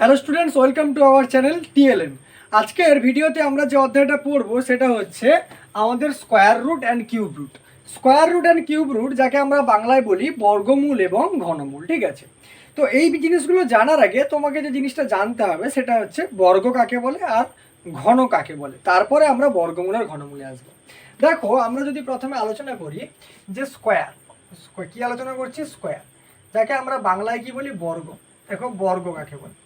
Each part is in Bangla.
Hello students welcome to our channel TLM আজকের ভিডিওতে আমরা যে অধ্যায়টা পড়ব, সেটা হচ্ছে আমাদের square root and cube root square root and cube root যাকে আমরা বাংলায় বলি বর্গমূল এবং ঘনমূল, ঠিক আছে? তো এই জিনিসগুলো জানার আগে তোমাকে যে জিনিসটা জানতে হবে, সেটা হচ্ছে বর্গ কাকে বলে আর ঘন কাকে বলে। তারপরে আমরা বর্গমূল আর ঘনমূলে আসব। দেখো, আমরা যদি প্রথমে আলোচনা করি যে স্কোয়ার কি আলোচনা করছি? স্কোয়ার যাকে আমরা বাংলায় কি বলি? বর্গ। দেখো, বর্গ কাকে বলে?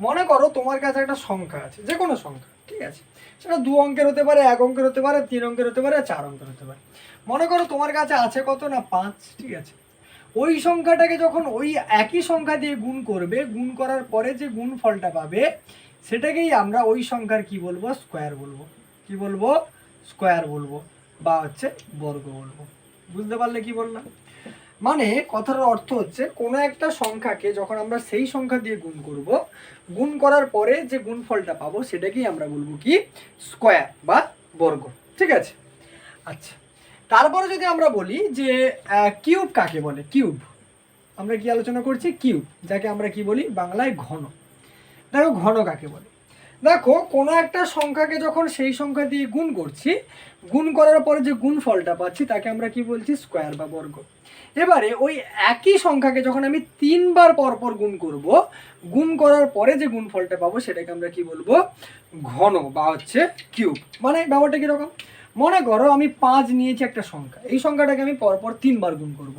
মনে করো তোমার কাছে একটা সংখ্যা আছে, যে কোনো সংখ্যা, ঠিক আছে? সেটা দু অঙ্কের হতে পারে, এক অঙ্কের হতে পারে, তিন অঙ্কের হতে পারে, চার অঙ্কের হতে পারে। মনে করো তোমার কাছে আছে কত না? পাঁচ, ঠিক আছে? ওই সংখ্যাটাকে যখন ওই একই সংখ্যা দিয়ে গুণ করবে, গুণ করার পরে যে গুণ ফলটা পাবে, সেটাকেই আমরা ওই সংখ্যার কি বলব? স্কোয়ার বলব। কি বলব? স্কোয়ার বলব, বা হচ্ছে বর্গ বলব। বুঝতে পারলে কি বললাম? মানে কথার অর্থ হচ্ছে কোনো একটা সংখ্যাকে যখন আমরা সেই সংখ্যা দিয়ে গুণ করব, গুণ করার পরে যে গুণফলটা পাবো সেটাকেই আমরা বলব কি? স্কোয়ার বা বর্গ। ঠিক আছে? আচ্ছা। তারপরে যদি আমরা বলি যে কিউব কাকে বলে? কিউব। আমরা কি আলোচনা করছি? কিউব, যাকে আমরা কি বলি? বাংলায় ঘন। দেখো, ঘন কাকে বলে? দেখো, কোনো একটা সংখ্যাকে যখন সেই সংখ্যা দিয়ে গুণ করছি, গুণ করার পরে যে গুণফলটা পাচ্ছি, তাকে আমরা কি বলছি? স্কোয়ার বা বর্গ। এবারে ওই একই সংখ্যাকে যখন আমি তিনবার পর পর গুণ করব, গুণ করার পরে যে গুণফলটা পাবো সেটাকে আমরা কি বলব? ঘন বা হচ্ছে কিউব। মানে ব্যাপারটা কীরকম? মনে করো আমি পাঁচ নিয়েছি একটা সংখ্যা। এই সংখ্যাটাকে আমি পরপর তিনবার গুণ করব।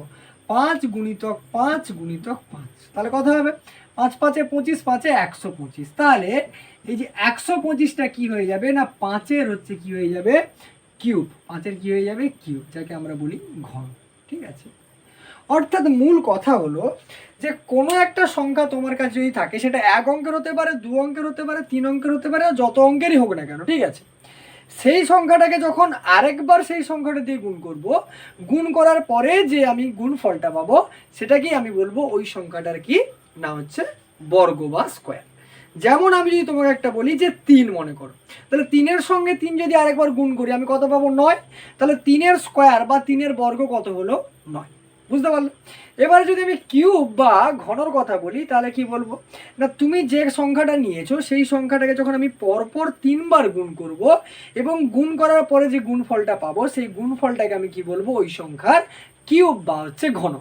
পাঁচ গুণিতক পাঁচ গুণিতক পাঁচ। তাহলে কথা হবে? পাঁচ পাঁচে পঁচিশ, পাঁচে একশো পঁচিশ। তাহলে এই যে একশো পঁচিশটা কী হয়ে যাবে না পাঁচের হচ্ছে কি হয়ে যাবে? কিউব। পাঁচের কি হয়ে যাবে? কিউব, যাকে আমরা বলি ঘন। ঠিক আছে? অর্থাৎ মূল কথা হলো যে কোনো একটা সংখ্যা তোমার কাছে যদি থাকে, সেটা এক অঙ্কের হতে পারে, দু অঙ্কের হতে পারে, তিন অঙ্কের হতে পারে যত অঙ্কেরই হোক না কেন, ঠিক আছে? সেই সংখ্যাটাকে যখন আরেকবার সেই সংখ্যাটা দিয়ে গুণ করব, গুণ করার পরে যে আমি গুণ ফলটা পাবো, সেটাকেই আমি বলব ওই সংখ্যাটার কি? না হচ্ছে বর্গ বা স্কোয়ার। যেমন আমি যদি তোমাকে একটা বলি যে তিন মনে করো, তাহলে তিনের সঙ্গে তিন যদি আরেকবার গুণ করি, আমি কত পাবো? নয়। তাহলে তিনের স্কোয়ার বা তিনের বর্গ কত হলো? নয়। বুঝতে পারলে? এবারে যদি আমি কিউব বা ঘনর কথা বলি, তাহলে কি বলব? না, তুমি যে সংখ্যাটা নিয়েছো, সেই সংখ্যাটাকে যখন আমি পরপর তিনবার গুণ করব এবং গুণ করার পরে যে গুণফলটা পাবো, সেই গুণফলটাকে আমি কি বলব? ওই সংখ্যার কিউব বা হচ্ছে ঘন।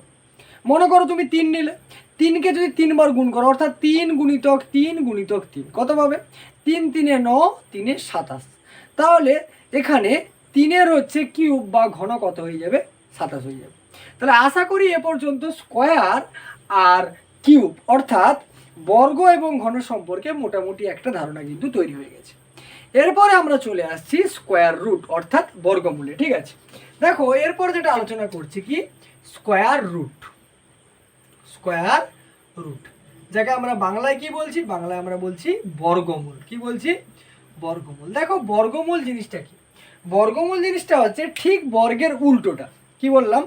মনে করো তুমি তিন নিলে। তিনকে যদি তিনবার গুণ করো, অর্থাৎ তিন গুণিতক তিন গুণিতক তিন, কত পাবে? তিন তিনে ন, তিনে সাতাশ। তাহলে এখানে তিনের হচ্ছে কিউব বা ঘন কত হয়ে যাবে? সাতাশ হয়ে যাবে। তাহলে আশা করি এ পর্যন্ত স্কোয়ার আর কিউব, অর্থাৎ বর্গ এবং ঘন সম্পর্কে মোটামুটি একটা ধারণা কিন্তু তৈরি হয়ে গেছে। এরপরে আমরা চলে আসছি স্কোয়ার রুট, অর্থাৎ বর্গমূলে, ঠিক আছে? দেখো, এরপর যেটা আলোচনা করছি কি? Square root. Square root. যাকে আমরা বাংলায় কি বলছি? বাংলায় আমরা বলছি বর্গমূল। কি বলছি? বর্গমূল। দেখো, বর্গমূল জিনিসটা কি? বর্গমূল জিনিসটা হচ্ছে ঠিক বর্গের উল্টোটা। কি বললাম?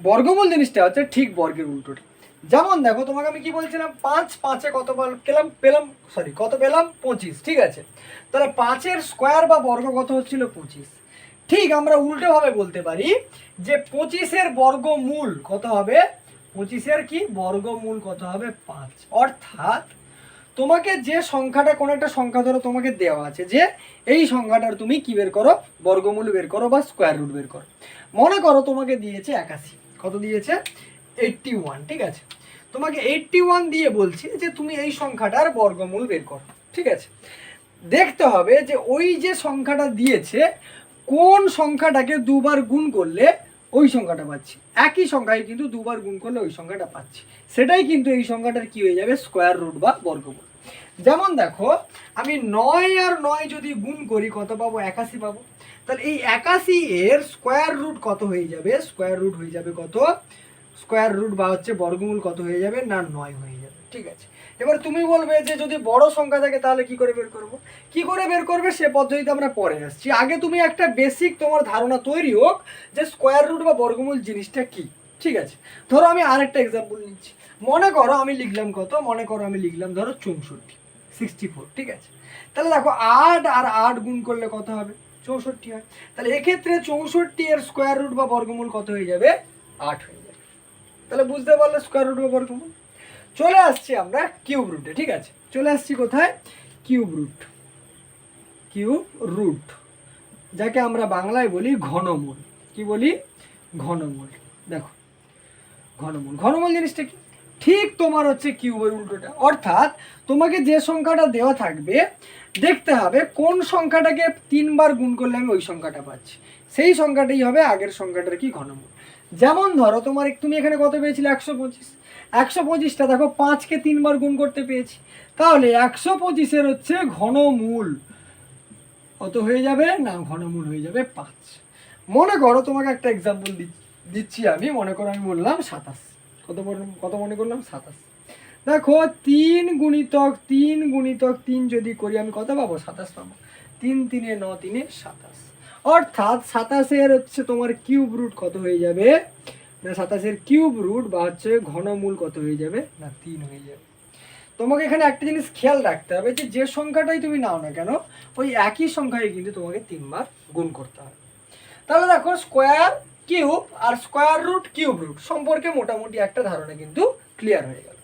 বর্গমূল জিনিসটা হচ্ছে ঠিক বর্গের উল্টোটা যেমন দেখো, তোমাকে আমি কি বলছিলাম? পাঁচ, পাঁচে কত পেলাম পেলাম সরি কত পেলাম? পঁচিশ, ঠিক আছে? তাহলে পাঁচের স্কোয়ার বা বর্গ কত হচ্ছিল? পঁচিশ। ঠিক আমরা উল্টোভাবে বলতে পারি যে পঁচিশের বর্গমূল কত হবে? পঁচিশের কি? বর্গমূল কত হবে? পাঁচ। অর্থাৎ তোমাকে যে সংখ্যাটা, কোনো একটা সংখ্যা ধরো তোমাকে দেওয়া আছে যে এই সংখ্যাটার তুমি কি বের করো? বর্গমূল বের করো বা স্কোয়ার রুট বের করো। মনে করো তোমাকে দিয়েছে একাশি। কত দিয়েছে? এইটটি ওয়ান ঠিক আছে? তোমাকে এইটটি ওয়ান দিয়ে বলছি যে তুমি এই সংখ্যাটার বর্গমূল বের করো, ঠিক আছে? দেখতে হবে যে ওই যে সংখ্যাটা দিয়েছে, কোন সংখ্যাটাকে দুবার গুণ করলে ওই সংখ্যাটা পাচ্ছি? একই সংখ্যায় কিন্তু দুবার গুণ করলে ওই সংখ্যাটা পাচ্ছি। সেটাই কিন্তু এই সংখ্যাটার কি হয়ে যাবে? স্কোয়ার রুট বা বর্গমূল। যেমন দেখো, আমি নয় আর নয় যদি গুণ করি, কত পাবো? একাশি পাবো। তাহলে এই একাশি এর স্কোয়ার রুট কত হয়ে যাবে? স্কোয়ার রুট হয়ে যাবে কত? স্কোয়ার রুট বা হচ্ছে বর্গমূল কত হয়ে যাবে? না, নয় হয়ে যাবে। ঠিক আছে। এবার তুমি বলবে যে যদি বড় সংখ্যা থাকে তাহলে কি করে বের করব? কি করে বের করবে সে পদ্ধতিতে আমরা পরে আসছি। আগে তুমি একটা বেসিক তোমার ধারণা তৈরি হোক যে স্কোয়ার রুট বা বর্গমূল জিনিসটা কি। ঠিক আছে? ধরো আমি আরেকটা এক্সাম্পল নিচ্ছি। মনে করো আমি লিখলাম কত? মনে করো আমি লিখলাম ধরো চৌষট্টি সিক্সটি ফোর ঠিক আছে? তাহলে দেখো আট আর আট গুণ করলে কত হবে? চৌষট্টি হয়। তাহলে এক্ষেত্রে চৌষট্টি এর স্কোয়ার রুট বা বর্গমূল কত হয়ে যাবে? আট হয়ে যাবে। তাহলে বুঝতে পারলে স্কোয়ার রুট বা বর্গমূল? চলে আসছি আমরা কিউব রুটে ঠিক আছে? চলে আসছি কোথায়? কিউব রুট কিউব রুট যাকে আমরা বাংলায় বলি ঘনমূল। কি বলি? ঘনমূল। দেখো, ঘনমূল। ঘনমূল জিনিসটা কি? ঠিক তোমার হচ্ছে কিউবের উল্টোটা। অর্থাৎ তোমাকে যে সংখ্যাটা দেওয়া থাকবে, দেখতে হবে কোন সংখ্যাটাকে তিনবার গুণ করলে আমি ওই সংখ্যাটা পাচ্ছি। সেই সংখ্যাটাই হবে আগের সংখ্যাটার কি ঘনমূল। যেমন ধরো তোমার তুমি এখানে কত পেয়েছিলে? একশো পঁচিশ। একশো পঁচিশটা দেখো, পাঁচকে তিনবার গুণ করতে পেয়েছি। তাহলে একশো পঁচিশের হচ্ছে ঘনমূল। কত হয়ে যাবে? না, ঘনমূল হয়ে যাবে পাঁচ। মনে করো তোমাকে একটা এক্সাম্পল দিচ্ছি আমি, মনে করো আমি বললাম সাতাশ। কত কত মনে করলাম? সাতাশ। দেখো, তিন গুণিতক তিন গুণিতক তিন যদি করি, আমি কত পাবো? সাতাশ পাবো। তিন তিনে ন তিনে সাতাশ। অর্থাৎ সাতাশের হচ্ছে তোমার কিউব রুট কত হয়ে যাবে? না, সাতাশের কিউব রুট বা হচ্ছে ঘনমূল কত হয়ে যাবে? না, তিন হয়ে যাবে। তোমাকে এখানে একটা জিনিস খেয়াল রাখতে হবে যে যে সংখ্যাটাই তুমি নাও না কেন, ওই একই সংখ্যায় কিন্তু তোমাকে তিনবার গুণ করতে হবে। তাহলে দেখো স্কোয়ার কিউব আর স্কোয়ার রুট, কিউব রুট সম্পর্কে মোটামুটি একটা ধারণা কিন্তু ক্লিয়ার হয়ে গেল।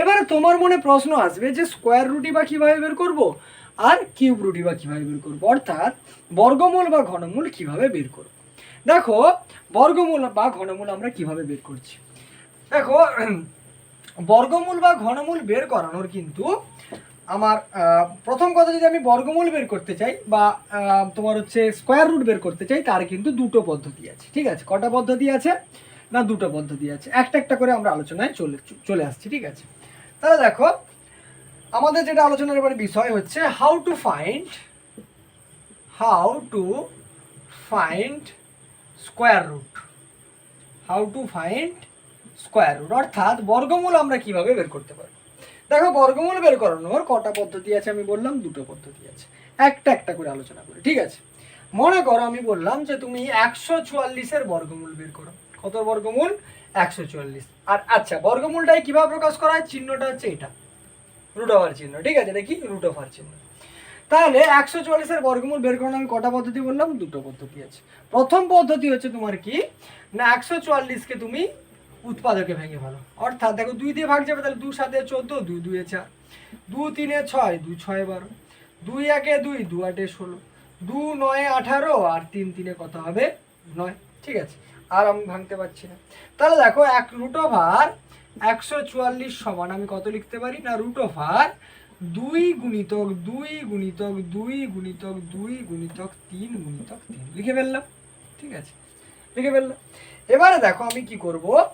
এবারে তোমার মনে প্রশ্ন আসবে যে স্কোয়ার রুটই বা কীভাবে বের করব আর কিউব রুটই বা কীভাবে বের করব? অর্থাৎ বর্গমূল বা ঘনমূল কীভাবে বের করব? দেখো, বর্গমূল বা ঘনমূল আমরা কীভাবে বের করছি? দেখো, বর্গমূল বা ঘনমূল বের করানোর কিন্তু আমার প্রথম কথা যদি আমি বর্গমূল বের করতে চাই বা তোমার হচ্ছে স্কোয়ার রুট বের করতে চাই, তার কিন্তু দুটো পদ্ধতি আছে, ঠিক আছে? কটা পদ্ধতি আছে না দুটো পদ্ধতি আছে? একটা একটা করে আমরা আলোচনায় চলে চলে আসছি, ঠিক আছে? তাহলে দেখো, আমাদের যেটা আলোচনার এবারে বিষয় হচ্ছে how to find how to find square root how to find square root অর্থাৎ বর্গমূল আমরা কীভাবে বের করতে পারি দেখো বর্গমূল বের করানোর কটা পদ্ধতি আছে আমি বললাম, দুটো পদ্ধতি আছে। একটা একটা করে আলোচনা করি, ঠিক আছে? মনে করো আমি বললাম যে তুমি একশো চুয়াল্লিশের বর্গমূল বের করো। কত বর্গমূল? একশো চুয়াল্লিশ। আর আচ্ছা বর্গমূলটাই কীভাবে প্রকাশ করা হয়? চিহ্নটা হচ্ছে এটা। রুট ওভার চিহ্ন, ঠিক আছে? এটা কি? রুট ওভার চিহ্ন। তাহলে একশো চুয়াল্লিশের বর্গমূল বের করানো আমি কটা পদ্ধতি বললাম? দুটো পদ্ধতি আছে। প্রথম পদ্ধতি হচ্ছে তোমার কি? না, একশো চুয়াল্লিশকে তুমি উৎপাদকে ভেঙে ফেলো। অর্থাৎ দেখো দুই দিয়ে ভাগ যাবে, তাহলে দু সাতে চোদ্দ দুই দুয়ে চার। দু তিনে ছয় দুই ছয় বারো। দুই একে দুই, দু আটে ষোলো। দু নয় আঠারো আর তিন তিনে কত হবে? নয়। ঠিক আছে। আর আমি ভাঙতে পারছি না। তাহলে দেখো এক রুট ওভার একশো চুয়াল্লিশ সমান, আমি কত লিখতে পারি? না রুট ওভার দুই গুণিতক দুই গুণিতক দুই গুণিতক দুই গুণিতক, তিন গুণিতক, তিন। লিখে ফেললাম। ঠিক আছে। লিখে ফেললাম। এবারে দেখো আমি কি করব?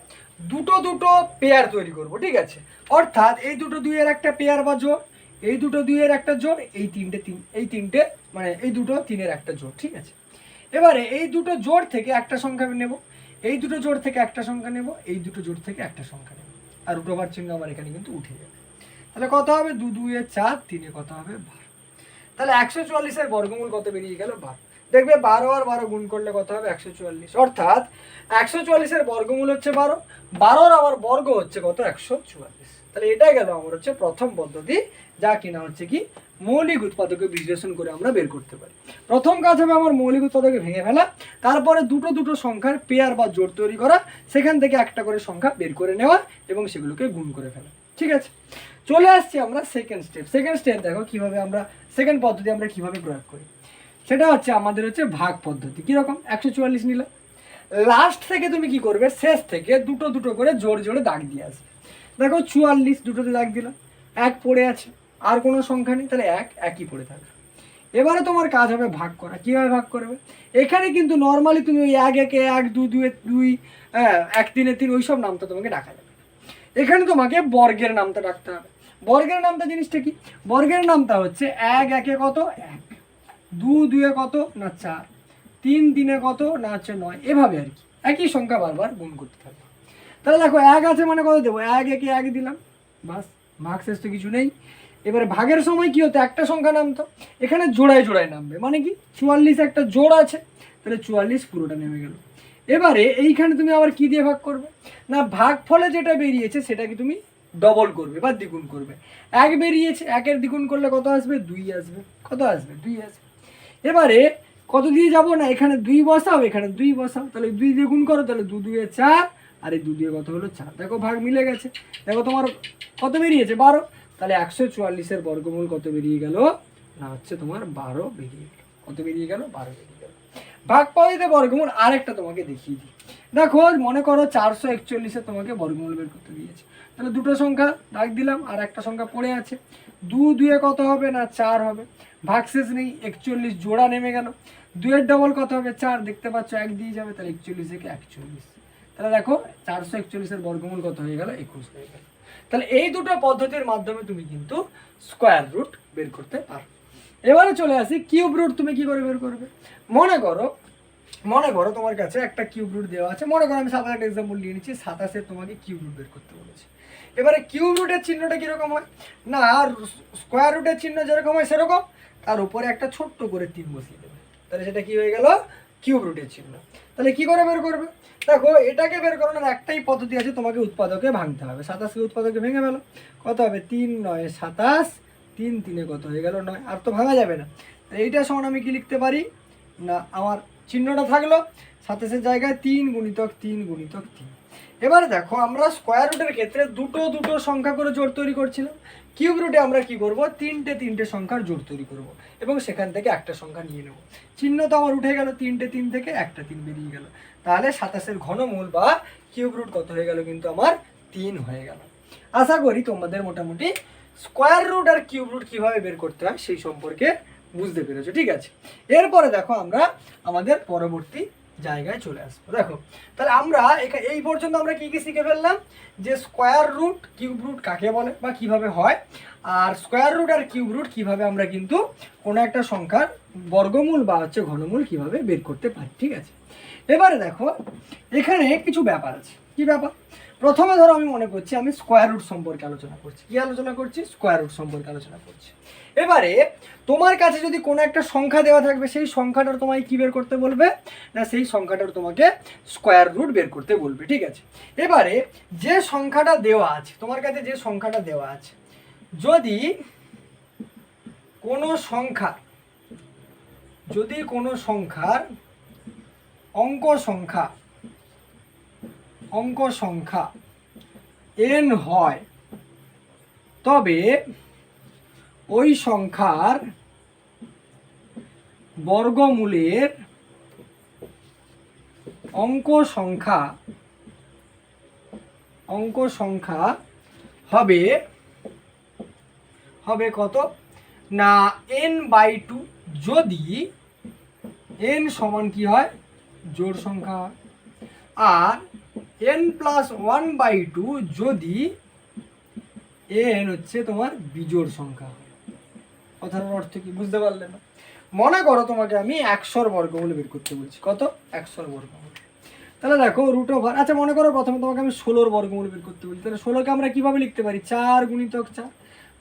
দুটো দুটো পেয়ার তৈরি করব, ঠিক আছে? অর্থাৎ এই দুটো দুইয়ের একটা পেয়ার বা জোড়, এই দুটো দুইয়ের একটা জোড়, এই তিনটে তিন, এই তিনটে মানে এই দুটো তিনের একটা জোড়, ঠিক আছে? এবারে এই দুটো জোড় থেকে একটা সংখ্যা নেব, এই দুটো জোড় থেকে একটা সংখ্যা নেব, এই দুটো জোড় থেকে একটা সংখ্যা নেব। আর রুট চিহ্ন আমার এখানে কিন্তু উঠে যাবে। তাহলে কত হবে? দু, দুয়ে চার, তিনে কত হবে? বারো। তাহলে একশো চুয়াল্লিশের বর্গমূল কত বেরিয়ে গেল? বারো। দেখবে বারো আর বারো গুণ করলে কত হবে? একশো চুয়াল্লিশ। অর্থাৎ একশো চুয়াল্লিশের বর্গমূল হচ্ছে বারো। বারোর আবার বর্গ হচ্ছে কত? একশো চুয়াল্লিশ। তাহলে এটাই গেল আমার হচ্ছে প্রথম পদ্ধতি, যা কিনা হচ্ছে কি? মৌলিক উৎপাদকে বিশ্লেষণ করে আমরা বের করতে পারি। প্রথম কাজ হবে আমার মৌলিক উৎপাদকে ভেঙে ফেলা, তারপরে দুটো দুটো সংখ্যার পেয়ার বা জোড় তৈরি করা, সেখান থেকে একটা করে সংখ্যা বের করে নেওয়া এবং সেগুলোকে গুণ করে ফেলা। ঠিক আছে? চলে আসছি আমরা সেকেন্ড স্টেপ সেকেন্ড স্টেপ দেখো কীভাবে আমরা সেকেন্ড পদ্ধতি আমরা কীভাবে প্রয়োগ করি। সেটা হচ্ছে আমাদের হচ্ছে ভাগ পদ্ধতি। কীরকম একশো চুয়াল্লিশ নিলাম লাস্ট থেকে তুমি কি করবে? শেষ থেকে দুটো দুটো করে জোর জোরে দাগ দিয়ে আসবে। দেখো চুয়াল্লিশ দুটোতে দাগ দিলাম এক পড়ে আছে। আর কোনো সংখ্যা নেই। তাহলে এক একই পড়ে থাকবে। এবারে তোমার কাজ হবে ভাগ করা। কীভাবে ভাগ করবে? এখানে কিন্তু নর্মালি তুমি ওই এক একে এক দুই দুয়ে দুই হ্যাঁ, এক তিনে তিন ওইসব নামটা তোমাকে ডাকা যাবে। এখানে তোমাকে বর্গের নামটা ডাকতে হবে। বর্গের নামটা জিনিসটা কি? বর্গের নামটা হচ্ছে এক একে কত? এক। দু দুয়ে কত না চার? তিন দিনে কত না হচ্ছে নয়? এভাবে আর কি। একই সংখ্যা বারবার গুণ করতে থাকবে। তাহলে দেখো, এক আছে মানে কত দেবো? এক একে এক দিলাম। বাস শেষ তো কিছু নেই। এবারে ভাগের সময় কি হতো? একটা সংখ্যা নামতো। এখানে জোড়ায় জোড়ায় নামবে। মানে কি? চুয়াল্লিশ একটা জোড় আছে। তাহলে চুয়াল্লিশ পুরোটা নেমে গেল। এবারে এইখানে তুমি আবার কি দিয়ে ভাগ করবে? না, ভাগ ফলে যেটা বেরিয়েছে সেটাকে তুমি ডবল করবে বা দ্বিগুণ করবে। এক বেরিয়েছে, একের দ্বিগুণ করলে কত আসবে? দুই আসবে। কত আসবে? দুই আসবে। এবারে কত দিয়ে যাব না? এখানে দুই বসাও, এখানে দুই বসাও। তাহলে দুই দিয়ে গুণ করো, তাহলে দু দুয়ে চার। আর এই দু দিয়ে কত হলো? চার। দেখো ভাগ মিলে গেছে। দেখো তোমার কত বেরিয়েছে? বারো। তাহলে একশো চুয়াল্লিশের বর্গমূল কত বেরিয়ে গেল? না, হচ্ছে তোমার বারো বেরিয়ে গেল। কত বেরিয়ে গেল? বারো বেরিয়ে গেল। ভাগ পদ্ধতিতে বর্গমূল। আরেকটা তোমাকে দেখিয়ে দিই। দেখো, মনে করো চারশো একচল্লিশে তোমাকে বর্গমূল বের করতে দিয়েছে। তাহলে দুটো সংখ্যা, ভাগ দিলাম, আর একটা সংখ্যা পড়ে আছে। দু দুয়ে কত হবে না? চার হবে। ভাগশেষ নেই, একচল্লিশ জোড়া নেমে গেল। দুয়ের ডবল কত হবে? চার, দেখতে পাচ্ছ এক দিয়ে যাবে, তাহলে একচল্লিশ থেকে একচল্লিশ। তাহলে দেখো, চারশো একচল্লিশের বর্গমূল কত হয়ে গেল? একুশ হয়ে গেল। তাহলে এই দুটো পদ্ধতির মাধ্যমে তুমি কিন্তু স্কোয়ার রুট বের করতে পারো। এবারে চলে আসি কিউব রুট তুমি কি করে বের করবে? মনে করো মনে করো তোমার কাছে একটা কিউব রুট দেওয়া আছে। মনে করো আমি সাতাশ এক্সাম্পল নিয়ে নিচ্ছি, সাতাশে তোমাকে কিউব রুট বের করতে বলেছি। এবারে কিউব রুটের চিহ্নটা কীরকম হয়? না, আর স্কোয়ার রুটের চিহ্ন যেরকম হয় সেরকম। তার উপরে একটা ছোট্ট করে তিন বসিয়ে দেবে। তাহলে সেটা কি হয়ে গেল? কিউব রুটের চিহ্ন। তাহলে কি করে বের করবে? দেখো, এটাকে বের করানোর একটাই পদ্ধতি আছে, তোমাকে উৎপাদকে ভাঙতে হবে। সাতাশকে উৎপাদকে ভেঙে ফেলো। কত হবে? তিন নয় সাতাশ। তিন তিনে কত হয়ে গেল? নয়। আর তো ভাঙা যাবে না। এইটা সমান আমি কি লিখতে পারি? না, আমার চিহ্নটা থাকল। সাতাশের জায়গায় তিন গুণিতক তিন গুণিতক তিন। এবারে দেখো, আমরা স্কোয়ার রুটের ক্ষেত্রে দুটো দুটো সংখ্যা করে জোর তৈরি করছিলাম। কিউব রুটে আমরা কি করব? তিনটে তিনটে সংখ্যার জোর তৈরি করব এবং সেখান থেকে একটা সংখ্যা নিয়ে নেব। চিহ্ন তো আমার উঠে গেল, তিনটে তিন থেকে একটা তিন বেরিয়ে গেল। তাহলে সাতাশের ঘনমূল বা কিউব রুট কত হয়ে গেল কিন্তু আমার তিন হয়ে গেল। আশা করি তোমাদের মোটামুটি স্কোয়ার রুট আর কিউব রুট কীভাবে বের করতে হয় সেই সম্পর্কে বুঝতে পেরেছ, ঠিক আছে? এরপরে দেখো আমরা আমাদের পরবর্তী জায়গায় চলে আসব। দেখো, তাহলে আমরা এই পর্যন্ত আমরা কি কি শিখে ফেললাম? যে স্কোয়ার রুট কিউব রুট কাকে বলে বা কীভাবে হয়, আর স্কোয়ার রুট আর কিউব রুট কীভাবে আমরা কিন্তু কোনো একটা সংখ্যার বর্গমূল বা হচ্ছে ঘনমূল কীভাবে বের করতে পারি, ঠিক আছে? এবারে দেখো, এখানে কিছু ব্যাপার আছে। কি ব্যাপার? প্রথমে ধরো আমি মনে করছি, আমি স্কোয়ার রুট সম্পর্কে আলোচনা করছি। কি আলোচনা করছি? স্কোয়ার রুট সম্পর্কে আলোচনা করছি। এবারে তোমার কাছে যদি কোনো একটা সংখ্যা দেওয়া থাকবে, সেই সংখ্যাটার তোমায় কি বের করতে বলবে? না, সেই সংখ্যাটার তোমাকে স্কোয়ার রুট বের করতে বলবে, ঠিক আছে? এবারে যে সংখ্যাটা দেওয়া আছে, তোমার কাছে যে সংখ্যাটা দেওয়া আছে, যদি কোনো সংখ্যা, যদি কোনো সংখ্যার অঙ্ক সংখ্যা অঙ্ক সংখ্যা এন হয়, তবে ওই সংখ্যার বর্গমূলের অঙ্ক সংখ্যা অঙ্ক সংখ্যা হবে হবে কত? না এন বাই টু যদি এন সমান কি হয়? জোড় সংখ্যা। আর N plus one by two যদি এন হচ্ছে তোমার বিজোড় সংখ্যা। কথাটার অর্থ কি বুঝতে পারলে না? মনে করো তোমাকে আমি একশোর বর্গমূল বের করতে বলছি। কত? একশোর বর্গমূল। তাহলে দেখো রুট ওভার আচ্ছা মনে করো প্রথমে তোমাকে আমি ষোলোর বর্গমূল বের করতে বলছি। তাহলে ষোলোকে আমরা কীভাবে লিখতে পারি? চার গুণিতক চার।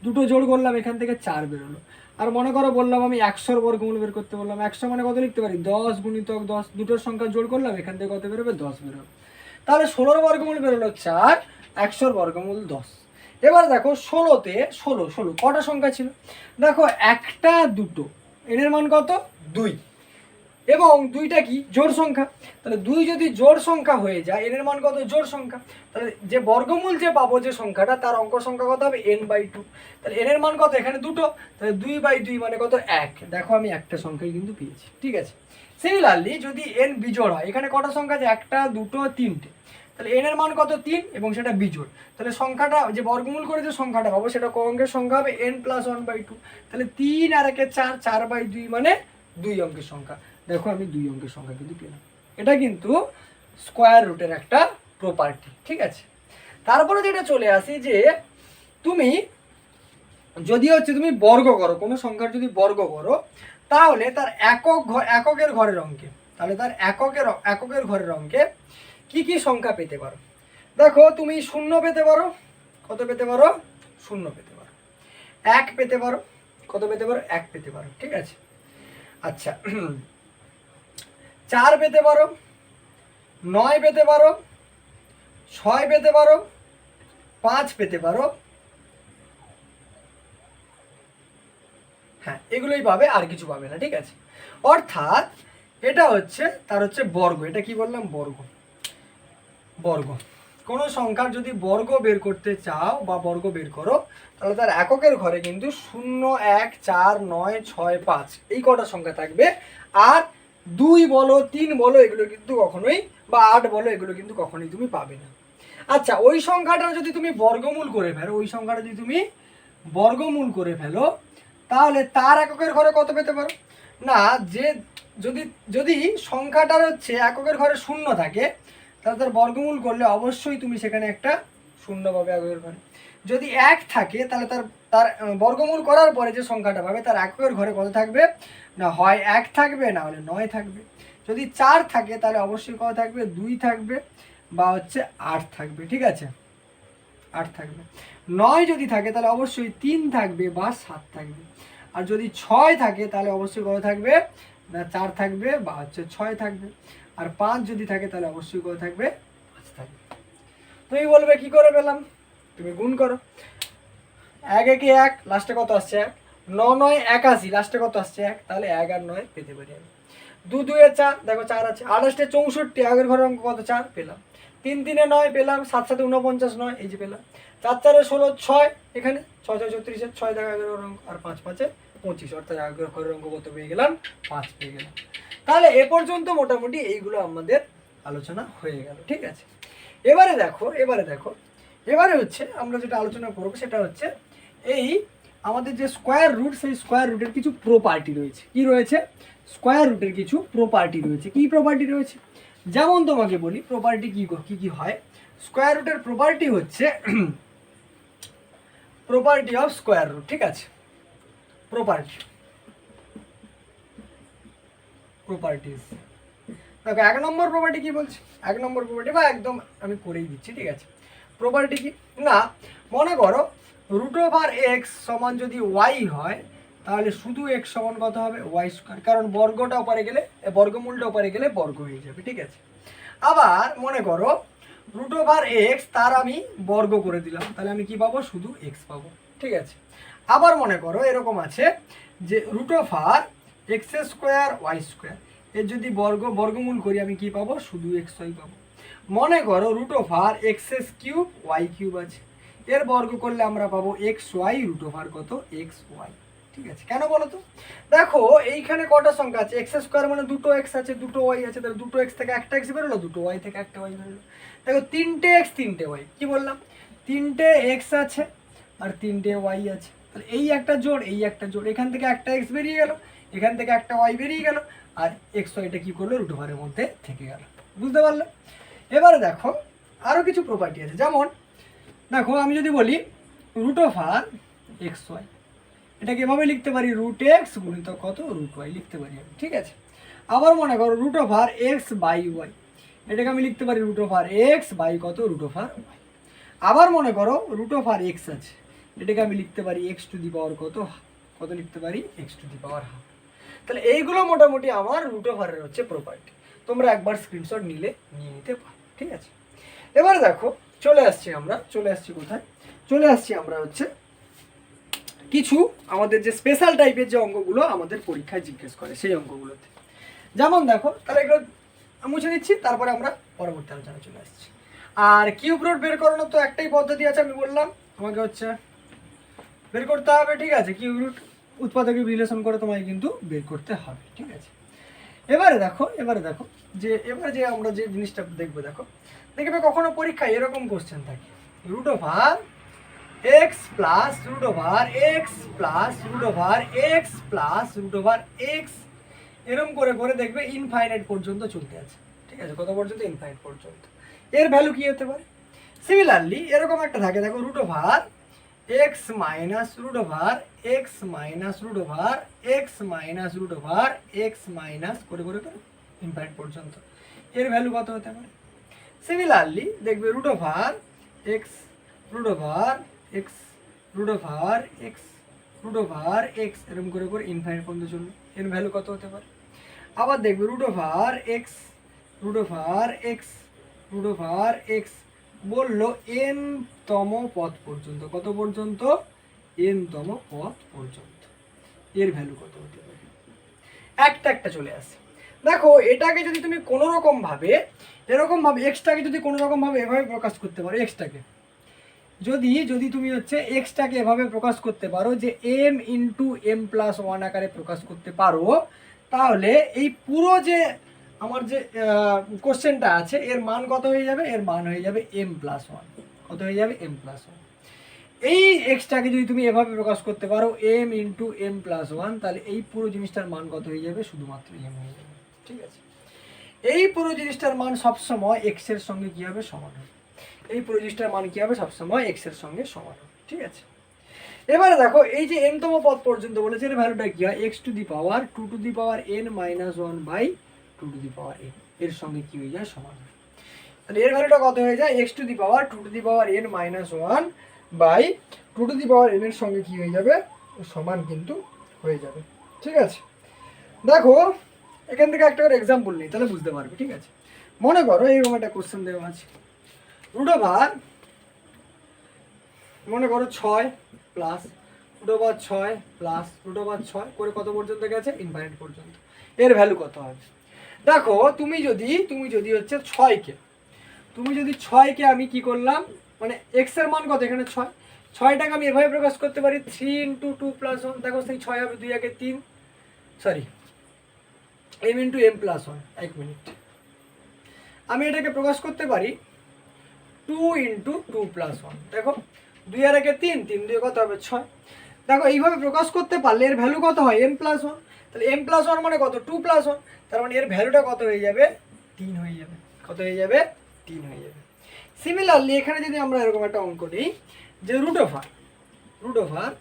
দুটো জোড় করলাম, এখান থেকে চার বেরোলো। আর মনে করো বললাম আমি একশোর বর্গমূল বের করতে বললাম। একশো মানে কত লিখতে পারি? দশ গুণিতক দশ। দুটোর সংখ্যা জোড় করলাম, এখান থেকে কত বেরোবে? দশ বেরোবে। তাহলে ষোলোর বর্গমূল বেরোলো চার, একশোর বর্গমূল দশ। এবার দেখো ষোলোতে, ষোলো ষোলো, কটা সংখ্যা ছিল? দেখো একটা, দুটো এনের মান কত? দুই। এবং দুইটা কি? জোড় সংখ্যা। তাহলে দুই যদি জোড় সংখ্যা হয়ে যায় এনের মান কত? জোড় সংখ্যা। তাহলে যে বর্গমূল যে পাবো যে সংখ্যাটা, তার অঙ্ক সংখ্যা কত হবে? এন বাই টু তাহলে এনের মান কত? এখানে দুটো। তাহলে দুই বাই দুই মানে কত? এক। দেখো আমি একটা সংখ্যাই কিন্তু পেয়েছি। ঠিক আছে? সিমিলারলি যদি এন বিজোড় হয়, এখানে কটা সংখ্যা আছে? একটা, দুটো, তিনটে। তাহলে এন এর মান কত? তিন, এবং সেটা বিজোড়। তাহলে সংখ্যাটা, যে বর্গমূল করে যে সংখ্যাটা পাবো, সেটা ক অঙ্কের সংখ্যা হবে N plus one by two তাহলে তিন আর একে চার চার বাই দুই মানে দুই অঙ্কের সংখ্যা। দেখো আমি দুই অঙ্কের সংখ্যা কিন্তু পেলাম। এটা কিন্তু স্কোয়ার রুটের একটা প্রপার্টি ঠিক আছে? তারপরে যেটা চলে আসি যে তুমি, যদি হচ্ছে তুমি বর্গ করো, কোনো সংখ্যার যদি বর্গ করো, তাহলে তার একক এককের ঘরের অঙ্কে, তাহলে তার এককের এককের ঘরের অঙ্কে কি কি সংখ্যা পেতে পারো? দেখো, তুমি শূন্য পেতে পারো। কত পেতে পারো? শূন্য পেতে পারো। এক পেতে পারো। কত পেতে পারো? এক পেতে পারো। ঠিক আছে? আচ্ছা। চার পেতে পারো। নয় পেতে পারো। ছয় পেতে পারো। পাঁচ পেতে পারো। হ্যাঁ এগুলোই পাবে, আর কিছু পাবে না। ঠিক আছে? অর্থাৎ, এটা হচ্ছে, তার হচ্ছে বর্গ। এটা কি বললাম? বর্গ। বর্গ। কোনো সংখ্যার যদি বর্গ বের করতে চাও বা বর্গ বের করো, তাহলে তার এককের ঘরে কিন্তু শূন্য, এক, চার, নয়, ছয়, পাঁচ এই কটা সংখ্যা থাকবে। আর দুই বলো, তিন বলো, এগুলো কিন্তু কখনোই বা আট বলো, এগুলো কিন্তু কখনোই তুমি পাবে না। আচ্ছা ওই সংখ্যাটা যদি তুমি বর্গমূল করে ফেলো, ওই সংখ্যাটা যদি তুমি বর্গমূল করে ফেলো, তাহলে তার এককের ঘরে কত পেতে পারো? না, যে যদি যদি সংখ্যাটার হচ্ছে এককের ঘরে শূন্য থাকে তাহলে তার বর্গমূল করলে অবশ্যই তুমি সেখানে একটা শূন্য পাবে এককের ঘরে। যদি এক থাকে, তাহলে তার তার বর্গমূল করার পরে যে সংখ্যাটা পাবে, তার এককের ঘরে কত থাকবে? না, হয় এক থাকবে, না হলে নয় থাকবে। যদি চার থাকে, তাহলে অবশ্যই কত থাকবে? দুই থাকবে বা হচ্ছে আট থাকবে, ঠিক আছে? আট থাকবে। নয় যদি থাকে, তাহলে অবশ্যই তিন থাকবে বা সাত থাকবে। আর যদি ছয় থাকে, তাহলে অবশ্যই কত থাকবে? না, চার থাকবে বা হচ্ছে ছয় থাকবে। আর পাঁচ যদি থাকে তাহলে অবশ্যই কত থাকবে, পাঁচ থাকবে। তুমি বলবে, কি করে পেলাম? তুমি গুণ করো। এক একে এক, লাস্টে কত আসছে এক? ন নয়, একাশি। লাস্টে কত আসছে এক? তাহলে এক আর নয় পেতে পারি আমি। দু দুয়ে চার, দেখো চার আছে। আঠাশটে চৌষট্টি, আগের ঘরের অঙ্ক কত? চার পেলাম। তিন তিনে নয় পেলাম, সাত সাথে উনপঞ্চাশ নয়, এই যে পেলাম। চার চারে ষোলো, ছয় এখানে, ছয় ছয়, ছত্রিশে, ছয় দেখা আগের ঘরের অঙ্ক, আর পাঁচ পাঁচে পঁচিশ, অর্থাৎ আগের ঘরের অঙ্ক কত পেয়ে গেলাম? পাঁচ পেয়ে গেলাম। তাহলে এ পর্যন্ত মোটামুটি এইগুলো আমাদের আলোচনা হয়ে গেল, ঠিক আছে? এবারে দেখো এবারে দেখো, এবারে হচ্ছে আমরা যেটা আলোচনা করব সেটা হচ্ছে এই আমাদের যে স্কোয়ার রুট সেই স্কোয়ার রুটের কিছু প্রপার্টি রয়েছে। কি রয়েছে? স্কোয়ার রুটের কিছু প্রপার্টি রয়েছে। কি প্রপার্টি রয়েছে? যেমন তোমাকে বলি প্রপার্টি কি কি কি হয়? স্কোয়ার রুটের প্রপার্টি হচ্ছে প্রপার্টি অফ স্কোয়ার রুট ঠিক আছে? প্রপার্টি প্রপার্টিজ দেখো, এক নম্বর প্রপার্টি কি বলছে? এক নম্বর প্রপার্টি বা একদম আমি করেই দিচ্ছি, ঠিক আছে? প্রপার্টি কি? না, মনে করো রুট ওভার এক্স সমান যদি ওয়াই হয়, তাহলে শুধু এক্স সমান কত হবে? ওয়াই স্কোয়ার কারণ বর্গটা ওপারে গেলে বর্গমূলটা ওপারে গেলে বর্গ হয়ে যাবে, ঠিক আছে? আবার মনে করো রুট ওভার এক্স তার আমি বর্গ করে দিলাম, তাহলে আমি কি পাবো? শুধু এক্স পাবো, ঠিক আছে? আবার মনে করো এরকম আছে যে root over X square, Y square. এর যদি বর্গ, বর্গমূল করি, আমি কি পাবো? শুধু এক্স ওয়াই পাবো। মনে করো root over X S cube Y cube আছে। এর বর্গ করলে আমরা পাবো এক্স ওয়াই রুট ওভার কত? এক্স ওয়াই ঠিক আছে। কেন বলো তো? দেখো, এইখানে কটা সংখ্যা আছে? এক্স স্কোয়ার মানে দুটো এক্স আছে, দুটো ওয়াই আছে। তাহলে দুটো এক্স থেকে একটা এক্স বেরোলো, দুটো ওয়াই থেকে একটা ওয়াই বেরোলো। দেখো, তিনটে এক্স তিনটে ওয়াই কি বললাম? তিনটে এক্স আছে আর তিনটে ওয়াই আছে। তাহলে এই একটা জোড়, এই একটা জোড়। এখান থেকে একটা এক্স বেরিয়ে গেল। এখান থেকে একটা ওয়াই বেরিয়ে গেল, আর এক্স ওয়াইটা কী করল? রুট ওভারের মধ্যে থেকে গেল। বুঝতে পারলে? এবারে দেখো আরও কিছু প্রপার্টি আছে। যেমন, দেখো, আমি যদি বলি রুট আর এক্স ওয়াই এটাকে এভাবে লিখতে পারি রুট এক্স গুণিত কত? রুট ওয়াই লিখতে পারি আমি, ঠিক আছে? আবার মনে করো রুট আর এক্স বাই ওয়াই এটাকে আমি লিখতে পারি রুট আর এক্স বাই কত? রুট আর ওয়াই আবার মনে করো রুট আর এক্স আছে, এটাকে আমি লিখতে পারি এক্স টু দি পাওয়ার কত? কত লিখতে পারি? X to the power half তাহলে এইগুলো মোটামুটি আমার রুট আরের হচ্ছে প্রপার্টি তোমরা একবার স্ক্রিনশট নিলে, নিয়ে নিতে পারো, ঠিক আছে? এবারে দেখো, চলে আসছি আমরা, চলে আসছি কোথায়? চলে আসছি আমরা হচ্ছে কিছু আমাদের যে স্পেশাল টাইপের যে অঙ্কগুলো আমাদের পরীক্ষায় জিজ্ঞেস করে, সেই অঙ্কগুলোতে। যেমন দেখো, তাহলে এগুলো মুছে দিচ্ছি তারপরে আমরা পরবর্তী আলোচনায় চলে আসছি। আর কিউব রোড বের করানোর তো একটাই পদ্ধতি আছে, আমি বললাম। আমাকে হচ্ছে বের করতে হবে, ঠিক আছে কিউব রুট উৎপাদকের রিলেশন করে তোমায় কিন্তু বের করতে হবে, ঠিক আছে? এবারে দেখো এবারে দেখো যে, এবারে যে আমরা যে জিনিসটা দেখব, দেখো, দেখবে কখনো পরীক্ষায় এরকম কোশ্চেন থাকে। Root over X plus root over X plus root over X plus root over X এরকম করে করে দেখবে ইনফাইনাইট পর্যন্ত চলতে আছে, ঠিক আছে? কত পর্যন্ত? ইনফাইনাইট পর্যন্ত। এর ভ্যালু কি হতে পারে? সিমিলারলি এরকম একটা থাকে, দেখো root over X minus root over X minus root over X minus root over X minus করে করে করে ইনফাইনাইট পর্যন্ত এর ভ্যালু কত হতে পারে সিমিলারলি দেখবে root over X root over X root over X root over X এরকম করে করে ইনফাইনাইট পর্যন্ত চলবে এর ভ্যালু কত হতে পারে আবার দেখবে root over X root over X root over X বলল, এন তম পথ পর্যন্ত। কত পর্যন্ত? এন তম পথ পর্যন্ত। এর ভ্যালু কত হতে পারে? একটা একটা চলে আসে। দেখো, এটাকে যদি তুমি কোনো রকম ভাবে এরকম ভাবে এক্সটাকে যদি কোনো রকম ভাবে এভাবে প্রকাশ করতে পারো এক্সটাকে যদি যদি তুমি হচ্ছে এক্সটাকে এভাবে প্রকাশ করতে পারো যে M into M plus one আকারে প্রকাশ করতে পারো, তাহলে এই পুরো যে আমার যে কোশ্চেনটা আছে, এর মান কত হয়ে যাবে? এর মান হয়ে যাবে এম প্লাস ওয়ান কত হয়ে যাবে? এম প্লাস ওয়ান এই এক্সটাকে যদি তুমি এভাবে প্রকাশ করতে পারো M into M plus one তাহলে এই পুরো জিনিসটার মান কত হয়ে যাবে? শুধুমাত্র এম হয়ে যাবে। ঠিক আছে? এই পুরো জিনিসটার মান সবসময় এক্সের সঙ্গে কী হবে? সমান হবে। এই পুরো জিনিসটার মান কী হবে? সবসময় এক্সের সঙ্গে সমান হবে। ঠিক আছে? এবারে দেখো, এই যে এনতম পদ পর্যন্ত বলেছে, এর ভ্যালুটা কি হয়? X to the power two to the power N minus one by two to the power N এর সঙ্গে কি হয়ে যায়? সমান তাহলে এর ভ্যালুটা কত হয়ে যায়? X to the power two to the power N minus one by two to the power N এর সঙ্গে কি হয়ে যাবে? সমান কিন্তু হয়ে যাবে। ঠিক আছে? দেখো, এখান থেকে একটা করে এক্সাম্পল নিই, তাহলে বুঝতে পারবে, ঠিক আছে? মনে করো এরকম একটা কোশ্চেন দেওয়া আছে। রুট ওভার মনে করো ছয় প্লাস রুট ওভার ছয় প্লাস রুট ওভার ছয়, করে কত পর্যন্ত গেছে? ইনফাইনাইট পর্যন্ত। এর ভ্যালু কত হবে? দেখো, তুমি যদি তুমি যদি হচ্ছে ছয়কে তুমি যদি ছয়কে আমি কি করলাম? মানে এক্সের মান কত এখানে? ছয়। ছয়টাকে আমি এভাবে প্রকাশ করতে পারি three into two plus one দেখো সেই ছয় হবে দুই একে তিন। Sorry M into M plus one এক মিনিট আমি এটাকে প্রকাশ করতে পারি two into two plus one দেখো, দুই আর একে তিন তিন দুই কত হবে? ছয়। দেখো, এইভাবে প্রকাশ করতে পারলে এর ভ্যালু কত হয়? এম প্লাস ওয়ান তাহলে এম প্লাস ওয়ান মানে কত? টু প্লাস ওয়ান তার মানে এর ভ্যালুটা কত হয়ে যাবে? তিন হয়ে যাবে। কত হয়ে যাবে? তিন হয়ে যাবে। সিমিলারলি এখানে যদি আমরা এরকম একটা অঙ্ক নিই, যে root over root over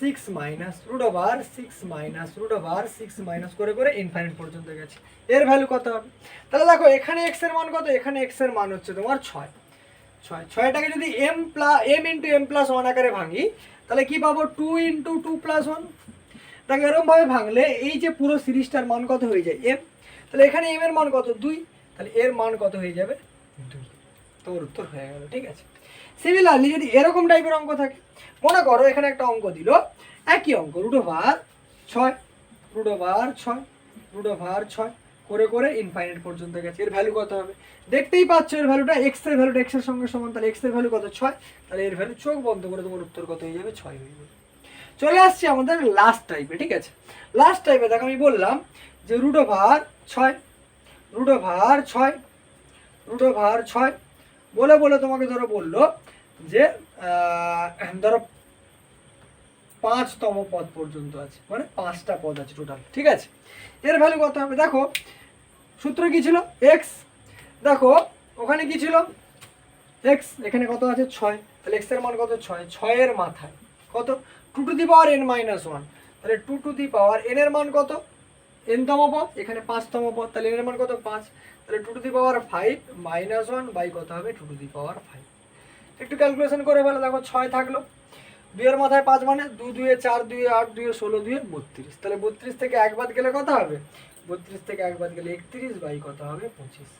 six minus root over six minus root over six minus করে করে ইনফাইনাইট পর্যন্ত গেছে। এর ভ্যালু কত হবে? তাহলে দেখো, এখানে এক্সের মান কত? এখানে এক্সের মান হচ্ছে তোমার ছয়। ছয়। ছয়টাকে যদি M plus M into M plus one আকারে ভাঙি, তাহলে কি পাবো? Two into two plus one দেখো এরকমভাবে ভাঙলে এই যে পুরো সিরিজটার মান কত হয়ে যায়? এম? তাহলে এখানে এম এর মান কত? দুই। তাহলে এর মান কত হয়ে যাবে? দুই। তোর উত্তর হয়ে গেল, ঠিক আছে? সিমিলারলি যদি এরকম টাইপের অঙ্ক থাকে, মনে করো এখানে একটা অঙ্ক দিল, একই অঙ্ক রুট ওভার ছয় রুট ওভার ছয় রুট ওভার ছয়, করে করে ইনফাইনাইট পর্যন্ত গেছে। এর ভ্যালু কত হবে? দেখতেই পাচ্ছ এর ভ্যালুটা এক্সের ভ্যালুটা এক্সের সঙ্গে সমান, তাহলে এক্সের ভ্যালু কত? ছয়। তাহলে এর ভ্যালু চোখ বন্ধ করে তোমার উত্তর কত হয়ে যাবে? ছয় হয়ে যাবে। চলে আসছে আমাদের লাস্ট টাইপে ঠিক আছে? লাস্ট টাইপে দেখো আমি বললাম যে রুট ওভার ছয় রুট ওভার ছয় রুট ওভার ছয়। বলে বলে তোমাকে ধরো বলল যে ধরো পাঁচতম পদ পর্যন্ত আছে মানে পাঁচটা পদ আছে টোটাল ঠিক আছে? এর ভ্যালু কত হবে? দেখো, সূত্র কি ছিল? এক্স দেখো, ওখানে কি ছিল? এক্স এখানে কত আছে? ছয়। তাহলে এক্সের মান কত? ছয়। ছয়ের মাথায়। কত? Two to the power N minus one তাহলে two to the power N এর মান কত? এনতম পদ, এখানে পাঁচতম পদ, তাহলে এন এর মান কত? পাঁচ। তাহলে two to the power five minus one by কত হবে? Two to the power five একটু ক্যালকুলেশন করে ফেলে, দেখো ছয় থাকল। দুইয়ের মাথায় পাঁচ মানে দু দুয়ে চার দুয়ে আট দুয়ে ষোলো দুয়ে বত্রিশ। তাহলে বত্রিশ থেকে এক বাদ গেলে কত হবে? বত্রিশ থেকে এক বাদ গেলে একত্রিশ বাই কত হবে? পঁচিশ।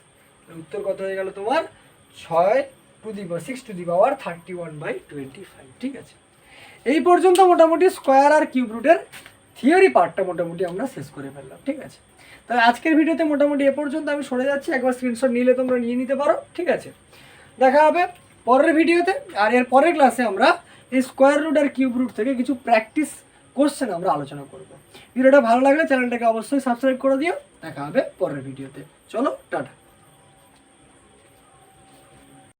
তাহলে উত্তর কত হয়ে গেল তোমার? ছয় to the six to the power thirty one by twenty five ঠিক আছে? এই পর্যন্ত মোটামুটি স্কোয়ার আর কিউব রুটের থিওরি পার্টটা মোটামুটি আমরা শেষ করে ফেললাম, ঠিক আছে? তাহলে আজকের ভিডিওতে মোটামুটি এ পর্যন্ত আমি সরে যাচ্ছি, একবার স্ক্রিনশট নিলে তোমরা নিয়ে নিতে পারো, ঠিক আছে? দেখা হবে পরের ভিডিওতে, আর এর পরের ক্লাসে আমরা এই স্কোয়ার রুট আর কিউব রুট থেকে কিছু প্র্যাকটিস কোশ্চেন আমরা আলোচনা করব। ভিডিওটা ভালো লাগলে চ্যানেলটাকে অবশ্যই সাবস্ক্রাইব করে দিও, দেখা হবে পরের ভিডিওতে। চলো, টাটা।